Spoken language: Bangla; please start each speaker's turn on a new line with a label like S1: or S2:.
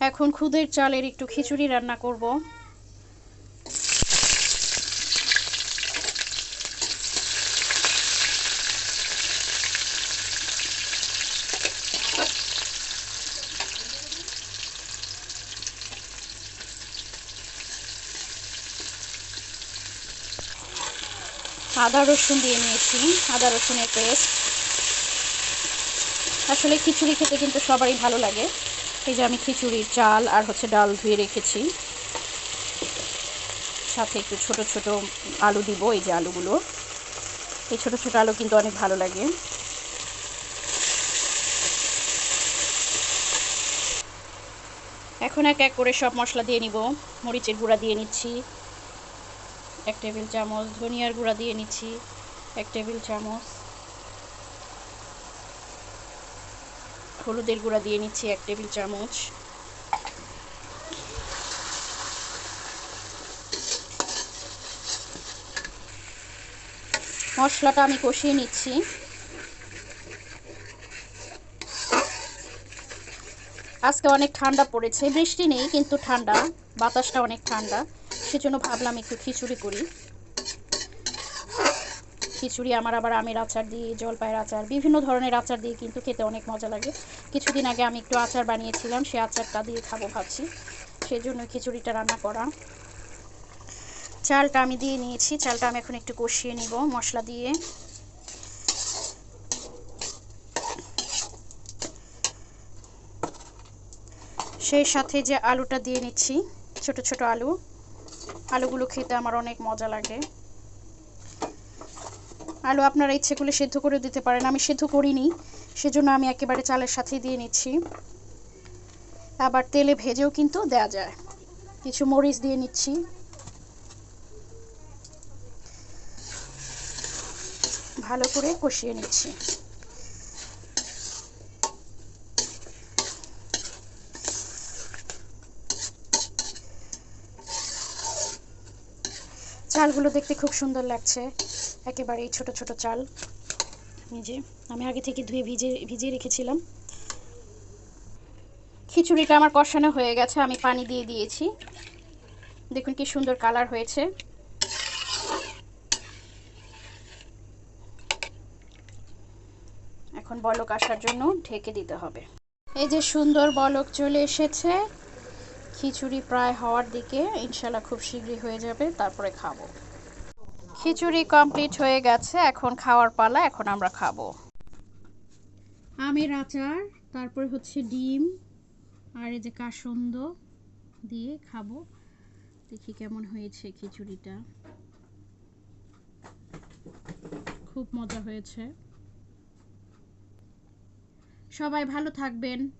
S1: এখন খুদের চালের একটু খিচুড়ি রান্না করব। আদা রসুন দিয়ে নিয়েছি, আদা রসুনের পেস্ট। আসলে খিচুড়ি খেতে কিন্তু সবারই ভালো লাগে। এই যে আমি খিচুড়ির চাল আর হচ্ছে ডাল ধুয়ে রেখেছি। সাথে একটু ছোট ছোট আলু দিব, এই যে আলুগুলো। এই ছোট ছোট আলু কিন্তু অনেক ভালো লাগে। এখন এক এক করে সব মশলা দিয়ে নিব। মরিচের গুঁড়া দিয়ে নিচ্ছি। এক টেবিল চামচ ধনিয়ার গুঁড়া দিয়ে নিচ্ছি। এক টেবিল চামচ হলুদের গুঁড়া দিয়ে নিচ্ছি এক টেবিল চামচ। মশলাটা আমি কষিয়ে নিচ্ছি। আজকে অনেক ঠান্ডা পড়েছে, বৃষ্টি নেই কিন্তু ঠান্ডা, বাতাসটা অনেক ঠান্ডা, সেজন্য ভাবলাম একটু খিচুড়ি করি। খিচুড়ি, আমার আবার আমের আচার দিয়ে, জলপাইয়ের আচার, বিভিন্ন ধরনের আচার দিয়ে কিন্তু খেতে অনেক মজা লাগে। কিছুদিন আগে আমি একটু আচার বানিয়েছিলাম সেই আচারটা দিয়ে খাব ভাবছি। সেই জন্য খিচুড়িটা রান্না করা। চালটা আমি দিয়ে নিয়েছি, চালটা আমি এখন একটু কষিয়ে নিব, মশলা দিয়ে। সেই সাথে যে আলুটা দিয়ে নিচ্ছি, ছোট ছোট আলু। আলুগুলো খেতে আমার অনেক মজা লাগে। আলু আপনারা ইচ্ছে করলে সেদ্ধ করে দিতে পারেন। আমি সেদ্ধ করিনি, সেজন্য আমি একেবারে চালের সাথে দিয়ে নিচ্ছি। আবার তেলে ভেজেও কিন্তু দেয়া যায়। কিছু মরিচ দিয়ে নিচ্ছি। ভালো করে কষিয়ে নিচ্ছি। চালগুলো দেখতে খুব সুন্দর লাগছে। একেবারে ছোট ছোট চাল। নিজে আমি আগে থেকে ধুয়ে ভিজে, ভিজিয়ে রেখেছিলাম। খিচুড়িটা আমার কষানো হয়ে গেছে, আমি পানি দিয়ে দিয়েছি। দেখুন কি সুন্দর কালার হয়েছে। এখন বলক আসার জন্য ঢেকে দিতে হবে। এই যে সুন্দর বলক চলে এসেছে। খিচুড়ি প্রায় হওয়ার দিকে ইনশাল্লাহ খুব শীঘ্রই হয়ে যাবে, তারপরে খাব। খিচুড়ি কমপ্লিট হয়ে গেছে, এখন খাওয়ার পালা, এখন আমরা খাব। আমের আচার, তারপরে হচ্ছে ডিম, আর এই যে কাসন্দ দিয়ে খাব। দেখি কেমন হয়েছে খিচুড়িটা। খুব মজা হয়েছে। সবাই ভালো থাকবেন।